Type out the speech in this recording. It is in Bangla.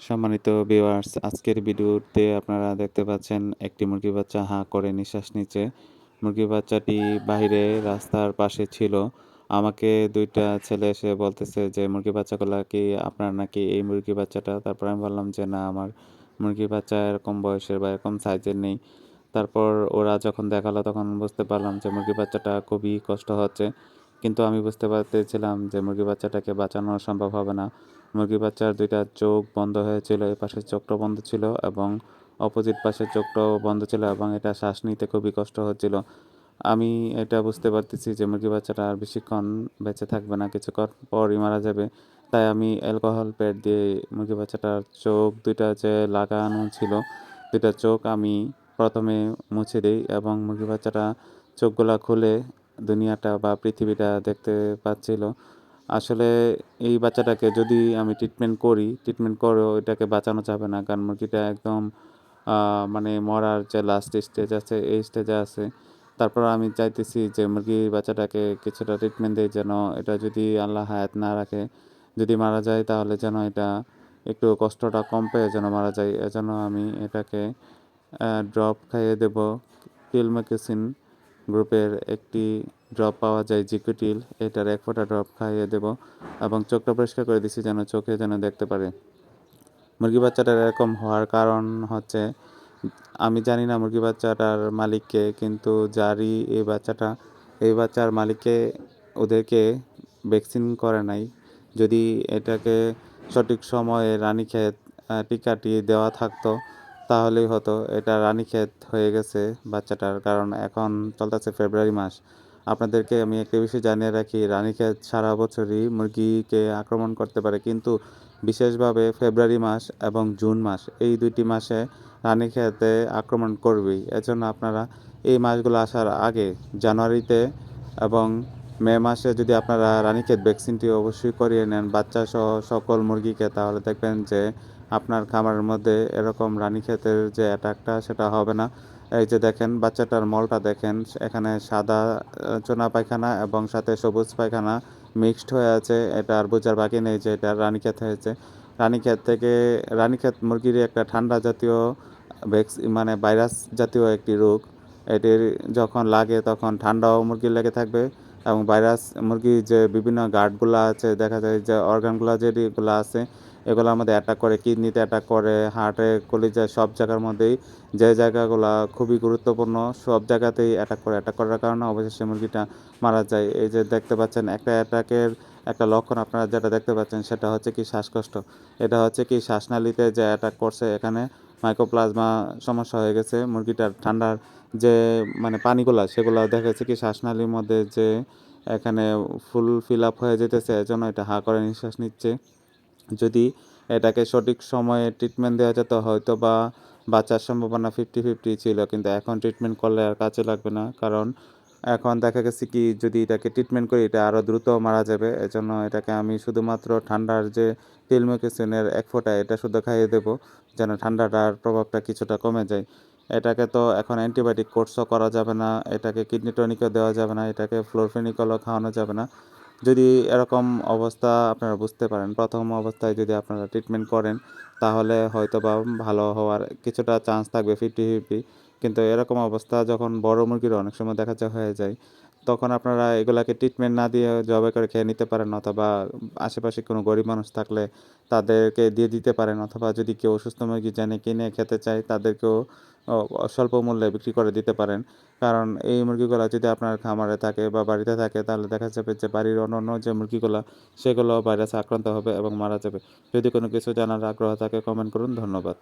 সম্মানিত ভিউয়ার্স আজকের ভিডিওতে আপনারা দেখতে পাচ্ছেন একটি মুরগি বাচ্চা হাঁ করে নিঃশ্বাস নিচ্ছে। মুরগি বাচ্চাটি বাইরে রাস্তার পাশে ছিল। আমাকে দুইটা ছেলে এসে বলতেছে যে, মুরগি বাচ্চাগুলো কি আপনার নাকি এই মুরগি বাচ্চাটা? তারপর আমি বললাম যে, না, আমার মুরগি বাচ্চা এরকম বয়সের বা এরকম সাইজের নেই। তারপর ওরা যখন দেখাল, তখন বুঝতে পারলাম যে, মুরগি বাচ্চাটা খুবই কষ্ট হচ্ছে। কিন্তু আমি বুঝতে পারতেছিলাম যে মুরগি বাচ্চাটাকে বাঁচানো সম্ভব হবে না। মুরগি বাচ্চার দুইটা চোখ বন্ধ হয়েছিল এই পাশের চোখটা বন্ধ ছিল এবং অপোজিট পাশের চোখটাও বন্ধ ছিল এবং এটা শ্বাস নিতে খুবই কষ্ট হচ্ছিল। আমি এটা বুঝতে পারতেছি যে মুরগি বাচ্চাটা আর বেশিক্ষণ বেঁচে থাকবে না, কিছুক্ষণ পরই মারা যাবে। তাই আমি অ্যালকোহল প্যাড দিয়ে মুরগি বাচ্চাটার চোখ দুইটা যে লাগানো ছিল, দুইটা চোখ আমি প্রথমে মুছে দিই এবং মুরগি বাচ্চাটা চোখগুলা খুলে দুনিয়াটা বা পৃথিবীটা দেখতে পাচ্ছিল। আসলে এই বাচ্চাটাকে যদি আমি ট্রিটমেন্ট করি ট্রিটমেন্ট করেও এটাকে বাঁচানো যাবে না। কারণ মুরগিটা একদম মানে মরার যে লাস্ট স্টেজ আছে, এই স্টেজে আছে। তারপর আমি চাইতেছি যে মুরগি বাচ্চাটাকে কিছুটা ট্রিটমেন্ট দিই যেন এটা যদি আল্লাহ হায়াত না রাখে। যদি মারা যায় তাহলে যেন এটা একটু কষ্টটা কম পেয়ে যেন মারা যায়। এজন্য আমি এটাকে ড্রপ খাইয়ে দেব কিলমেকেসিন গ্রুপের একটি ড্রপ পাওয়া যায় জিকুটিল, এটার এক ফোঁটা ড্রপ খাইয়ে দেব এবং চোখটা পরিষ্কার করে দিছি যেন চোখে যেন দেখতে পারে। মুরগি বাচ্চাটার এরকম হওয়ার কারণ হচ্ছে, আমি জানি না মুরগি বাচ্চাটার মালিককে, কিন্তু যারই এই বাচ্চাটা, এই বাচ্চার মালিককে ওদেরকে ভ্যাকসিন করে নাই, যদি এটাকে সঠিক সময়ে রানীক্ষেত টিকাটি দেওয়া থাকতো তাহলেই হতো। এটা রানীক্ষেত হয়ে গেছে বাচ্চাটার, কারণ এখন চলতেছে ফেব্রুয়ারি মাস। আপনাদেরকে আমি একটা বিষয় জানিয়ে রাখি রানীক্ষেত সারা বছরই মুরগিকে আক্রমণ করতে পারে, কিন্তু বিশেষভাবে ফেব্রুয়ারি মাস এবং জুন মাস, এই দুইটি মাসে রানীক্ষেতে আক্রমণ করবেই। এজন্য আপনারা এই মাসগুলো আসার আগে জানুয়ারিতে এবং মে মাসে যদি আপনারা রানীক্ষেত ভ্যাকসিনটি অবশ্যই করিয়ে নেন বাচ্চা সহ সকল মুরগিকে, তাহলে দেখবেন যে আপনার খামারের মধ্যে এরকম রানীক্ষেতের যে অ্যাটাকটা, সেটা হবে না। এই যে দেখেন, বাচ্চাটার মলটা দেখেন, এখানে সাদা চোনা পায়খানা এবং সাথে সবুজ পায়খানা মিক্সড হয়ে আছে। এটা আর বোঝার বাকি নেই যে এটা রানীক্ষেত হয়েছে। রানীক্ষেত থেকে রানীক্ষেত মুরগির একটা ঠান্ডা জাতীয় ভ্যাক্স মানে ভাইরাস জাতীয় একটি রোগ। এটির যখন লাগে, তখন ঠান্ডাও মুরগির লেগে থাকবে। এবং ভাইরাস মুরগির যে বিভিন্ন গার্ডগুলো আছে, দেখা যায় যে অর্গানগুলো যেগুলো আছে, এগুলো আমাদের অ্যাটাক করে, কিডনিতে অ্যাটাক করে হার্টে কলিজায়, সব জায়গার মধ্যেই যে জায়গাগুলো খুবই গুরুত্বপূর্ণ, সব জায়গাতেই অ্যাটাক করে। অ্যাটাক করার কারণে অবশেষে মুরগিটা মারা যায়। এই যে দেখতে পাচ্ছেন, একটা অ্যাটাকের একটা লক্ষণ আপনারা যেটা দেখতে পাচ্ছেন, সেটা হচ্ছে কি শ্বাসকষ্ট। এটা হচ্ছে কি শ্বাসনালীতে যে অ্যাটাক করছে এখানে মাইক্রোপ্লাজমা সমস্যা হয়ে গেছে, মুরগিটার ঠান্ডার যে মানে পানিগুলা, সেগুলো দেখা যাচ্ছে কি শ্বাসনালীর মধ্যে যে এখানে ফুল ফিল আপ হয়ে যেতেছে, এজন্য এটা হা করে নিঃশ্বাস নিচ্ছে। যদি এটাকে সঠিক সময়ে ট্রিটমেন্ট দেওয়া যেত হয়তো বা বাঁচার সম্ভাবনা ফিফটি ফিফটি ছিল, কিন্তু এখন ট্রিটমেন্ট করলে আর কাজে লাগবে না, কারণ এখন দেখা গেছে কি যদি এটাকে ট্রিটমেন্ট করি, এটা আরও দ্রুত মারা যাবে। এজন্য এটাকে আমি শুধুমাত্র ঠান্ডার যে টিলমেকেসিনের এক ফোঁটা, এটা শুধু খাইয়ে দেবো, যেন ঠান্ডাটার প্রভাবটা কিছুটা কমে যায়। এটাকে তো এখন অ্যান্টিবায়োটিক কোর্সও করা যাবে না, এটাকে কিডনি টনিকও দেওয়া যাবে না, এটাকে ফ্লোরফেনিকলও খাওয়ানো যাবে না। যদি এরকম অবস্থা আপনারা বুঝতে পারেন, প্রথম অবস্থায় যদি আপনারা ট্রিটমেন্ট করেন, তাহলে হয়তো বা ভালো হওয়ার কিছুটা চান্স থাকবে ফিফটি ফিফটি কিন্তু এরকম অবস্থা যখন বড় মুরগির অনেক সময় দেখা যায় হয়ে যায়, তখন আপনারা এগুলাকে ট্রিটমেন্ট না দিয়ে জবাই করে খেয়ে নিতে পারেন অথবা আশেপাশে কোনো গরিব মানুষ থাকলে তাদেরকে দিয়ে দিতে পারেন অথবা যদি কেউ অসুস্থ মুরগি জেনে, কিনে, খেতে চায় তাদেরকেও স্বল্প মূল্যে বিক্রি করে দিতে পারেন। কারণ এই মুরগিগুলো যদি আপনার খামারে থাকে বা বাড়িতে থাকে তাহলে দেখা যাবে যে বাড়ির অন্য অন্য যে মুরগিগুলো, সেগুলো ভাইরাসে আক্রান্ত হবে এবং মারা যাবে। যদি কোনো কিছু জানার আগ্রহ থাকে কমেন্ট করুন, ধন্যবাদ।